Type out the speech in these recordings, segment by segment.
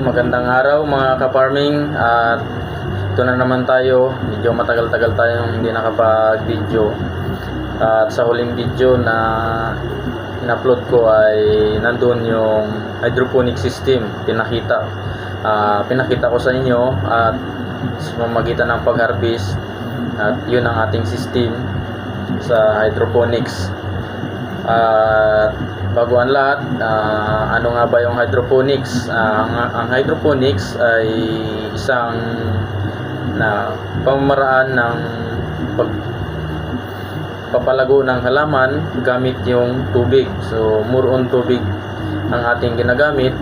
magandang araw mga ka-farming. At ito na naman tayo. Medyo matagal-tagal tayong hindi nakapag-video. At sa huling video na in-upload ko ay nandun yung hydroponic system. Pinakita. Ah, pinakita ko sa inyo at sa pamamagitan ng pag-harvest. At yun ang ating system sa hydroponics. At bago ang lahat, ah, ano nga ba yung hydroponics? Ah, ang, ang hydroponics ay isang na pamamaraan ng pag papalago ng halaman gamit yung tubig. So, more on tubig ang ating ginagamit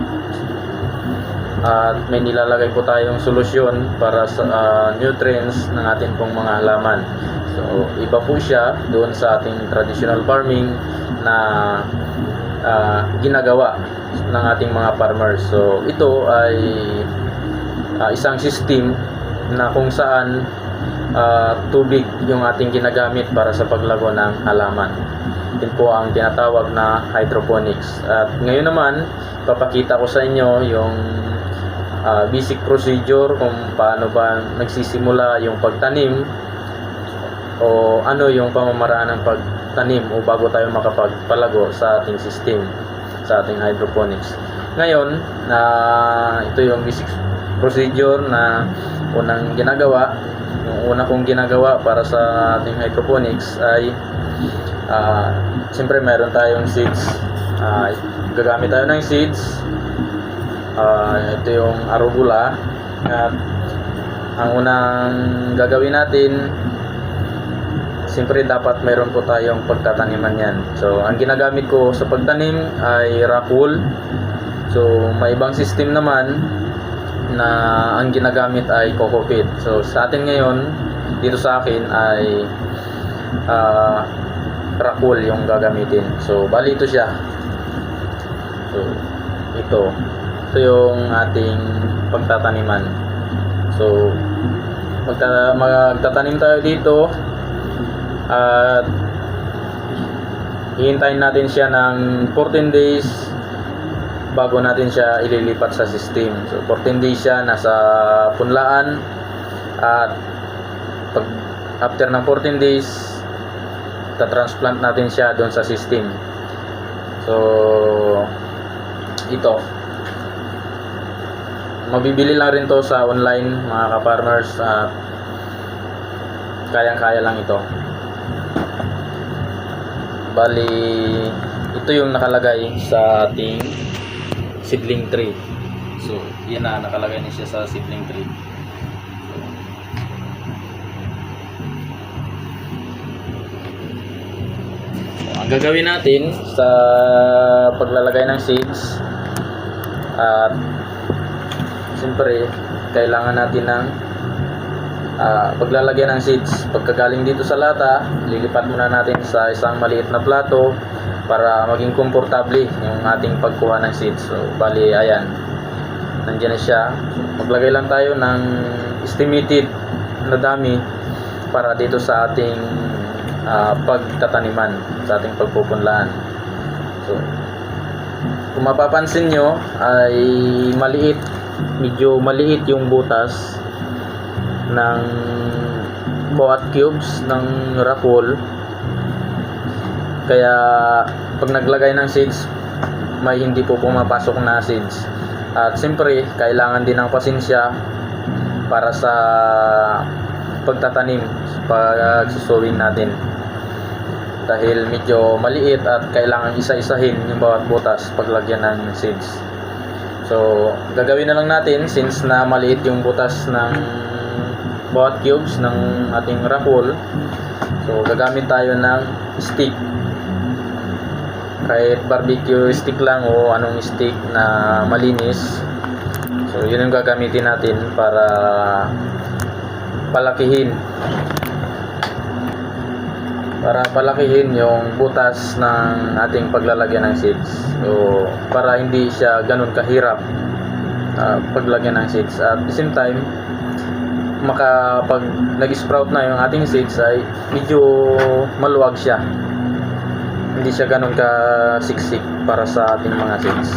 at may nilalagay po tayong solusyon para sa ah, nutrients ng ating pong mga halaman. So, iba po siya doon sa ating traditional farming na ah, ginagawa ng ating mga farmers. So, ito ay ah, isang system na kung saan ah, tubig yung ating ginagamit para sa paglago ng halaman. Yun po ang tinatawag na hydroponics. At ngayon naman, papakita ko sa inyo yung ah, basic procedure kung paano ba nagsisimula yung pagtanim o ano yung pamamaraan ng pagtanim o bago tayo makapagpalago sa ating system sa ating hydroponics. Ngayon, na ito yung basic procedure na unang ginagawa. Yung una kong ginagawa para sa ating hydroponics ay ah siyempre meron tayong seeds. Ah, gagamit tayo ng seeds. Ah, ito yung arugula. At ang unang gagawin natin Siyempre dapat meron po tayong pagtataniman yan. So, ang ginagamit ko sa pagtanim ay rock wool. So, may ibang system naman na ang ginagamit ay coco pit. So, sa atin ngayon, dito sa akin ay ah rock wool yung gagamitin. So, bali ito siya. So, ito. Ito yung ating pagtataniman. So, magta magtatanim tayo dito at hihintayin natin siya ng 14 days bago natin siya ililipat sa system. So 14 days siya nasa punlaan at pag after ng 14 days ta-transplant natin siya doon sa system. So ito mabibili lang rin to sa online mga ka-farmers at kayang-kaya lang ito. Bali, ito yung nakalagay sa ating seedling tree. So, yan na, nakalagay na siya sa seedling tree. Ang gagawin natin sa paglalagay ng seeds at siyempre kailangan natin ng Ah, paglalagyan ng seeds. Pagkagaling dito sa lata lilipat muna natin sa isang maliit na plato para maging komportable yung ating pagkuha ng seeds. So bali ayan. Nandiyan na siya. Maglagay lang tayo ng estimated na dami para dito sa ating ah, pagtataniman sa ating pagpupunlaan. So kung mapapansin nyo ay maliit medyo maliit yung butas ng bawat cubes ng rapol kaya pag naglagay ng seeds may hindi po pumapasok na seeds. At siyempre kailangan din ng pasensya para sa pagtatanim pag susowing natin. Dahil medyo maliit at kailangan isa-isahin yung bawat butas paglagyan ng seeds. So gagawin na lang natin since na maliit yung butas ng bawat cubes ng ating rockwool so gagamit tayo ng stick. Kahit barbecue stick lang o anong stick na malinis. So yun yung gagamitin natin para palakihin. Para palakihin yung butas ng ating paglalagyan ng seeds. So para hindi siya ganun kahirap ah, paglagyan ng seeds. At the same time makapag nag-sprout na yung ating seeds ay medyo maluwag siya. Hindi siya ganun ka siksik para sa ating mga seeds.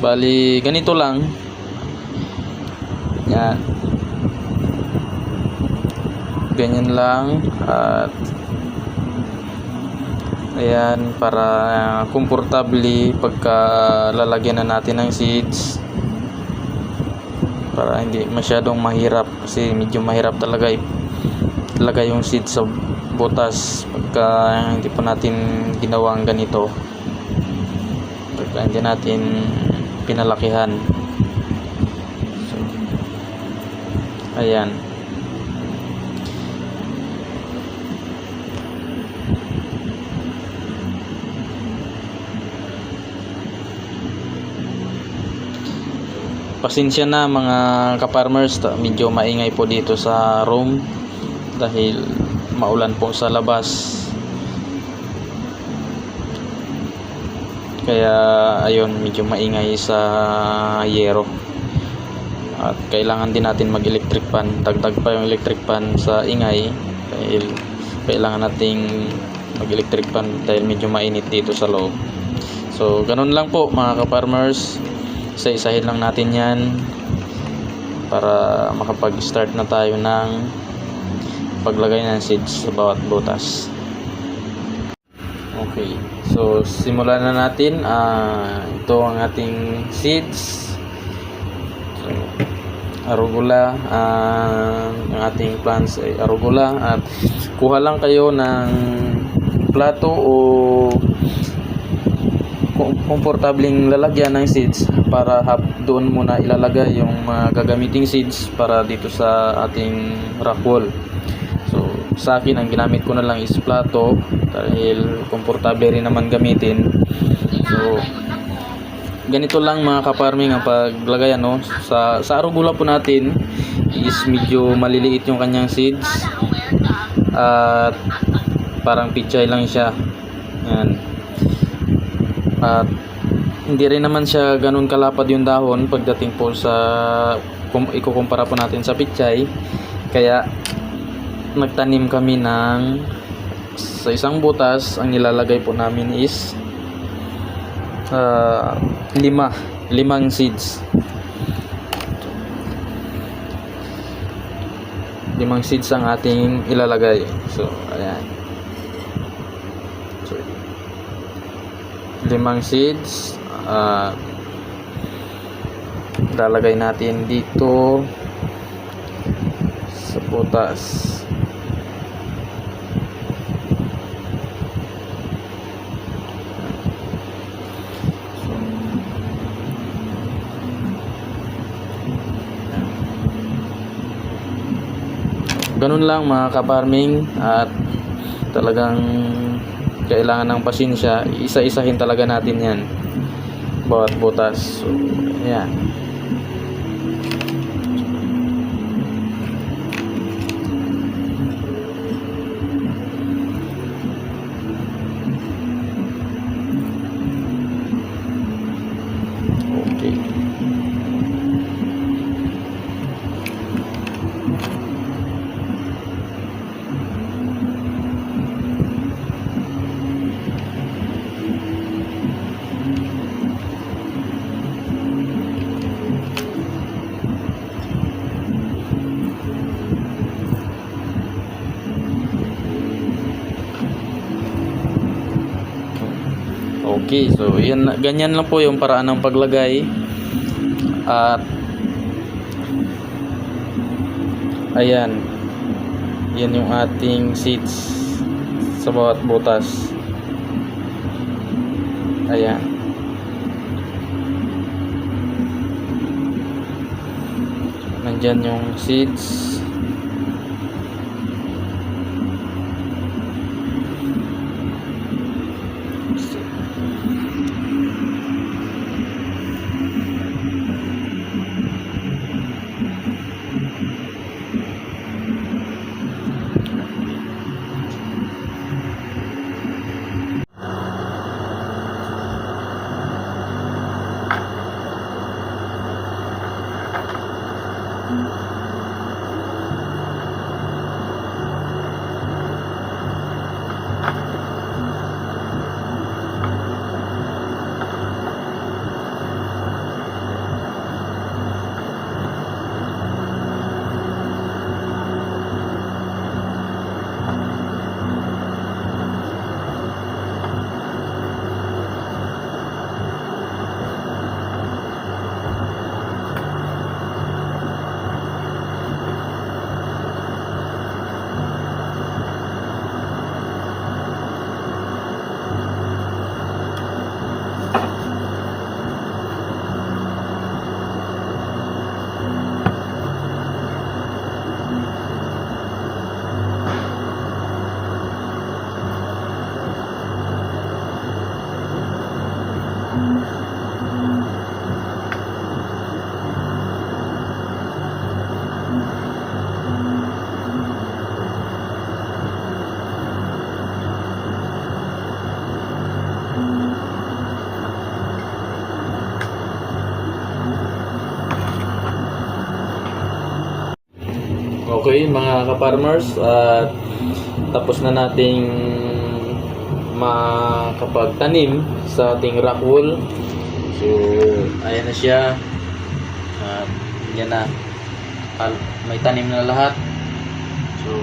Bali ganito lang. Yan. Ganyan lang at ayan, para komportable pagka lalagyan na natin ng seeds. Para hindi masyadong mahirap kasi medyo mahirap talaga ilagay yung seeds sa butas pagka hindi pa natin ginawang ganito. Pagka hindi natin pinalakihan. So, ayan pasensya na mga ka-farmers. Ta- medyo maingay po dito sa room dahil maulan po sa labas. Kaya ayun medyo maingay sa yero. At kailangan din natin mag electric fan. Dagdag pa yung electric fan sa ingay dahil kailangan nating mag electric fan dahil medyo mainit dito sa loob. So ganun lang po mga ka-farmers isa-isahin lang natin yan para makapag start na tayo ng paglagay ng seeds sa bawat butas Okay. So, simulan na natin. Ah, ito ang ating seeds. So, arugula. ah, ang ating plants ay arugula. At kuha lang kayo ng plato o komportabling lalagyan ng seeds para hap doon muna ilalagay yung mga gagamiting seeds para dito sa ating rock wall. So, sa akin, ang ginamit ko na lang is plato dahil komportable rin naman gamitin. So, ganito lang mga kaparming ang paglagay ano sa sa arugula po natin is medyo maliliit yung kanyang seeds at parang pichay lang siya at hindi rin naman siya ganun kalapad yung dahon pagdating po sa kung ikukumpara po natin sa pichay. Kaya nagtanim kami ng sa isang butas ang nilalagay po namin is ah, lima limang seeds. Limang seeds ang ating ilalagay. So ayan limang seeds. Ah lalagay natin dito sa butas. Ganun lang mga kaparming at talagang kailangan ng pasensya isa-isahin talaga natin yan. Bawat butas. So, yan okay Okay, so yan ganyan lang po yung paraan ng paglagay. At ayan. Yan yung ating seats sa bawat butas. Ayan. Nandyan yung seats. Okay, mga ka-farmers, at tapos na nating makapagtanim sa ating rock wool. So, ayan na siya. At yan na. May tanim na lahat. So,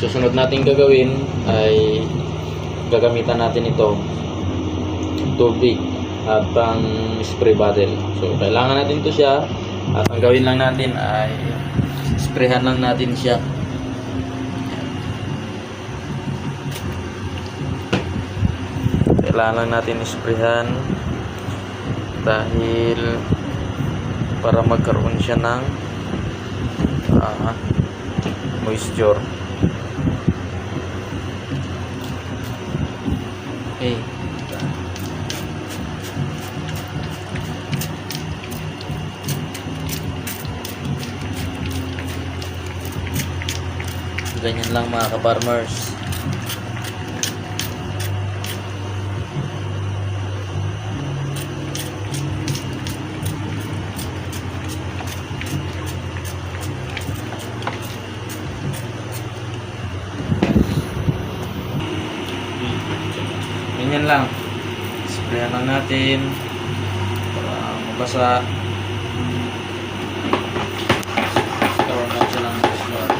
susunod nating gagawin ay gagamitan natin ito. Tubig at pang spray bottle. So, kailangan natin ito siya. At ang gawin lang natin ay sprayhan lang natin siya. Kailangan lang natin sprayhan dahil para magkaroon siya ng ah, moisture. Okay. Ganyan lang mga ka-farmers. Ganyan lang. Sprayan lang natin para mabasa. Karoon lang siya ng moisture.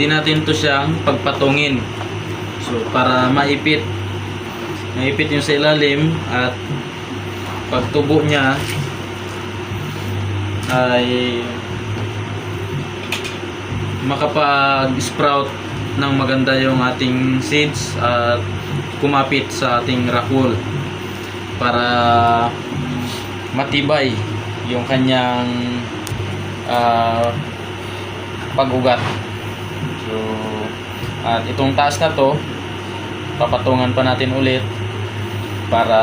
Pwede natin to siyang pagpatungin. So para maipit maipit yung sa ilalim at pagtubo niya ay makapag-sprout ng maganda yung ating seeds at kumapit sa ating rock para matibay yung kanyang ah, pag-ugat So, at itong taas na to, papatungan pa natin ulit para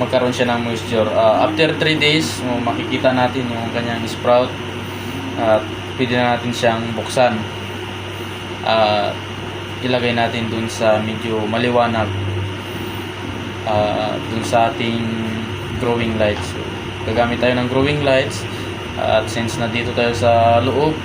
magkaroon siya ng moisture. Ah, after 3 days, makikita natin yung kanyang sprout at pwede na natin siyang buksan. At ilagay natin dun sa medyo maliwanag ah, dun sa ating growing lights. So, gagamit tayo ng growing lights at since nandito tayo sa loob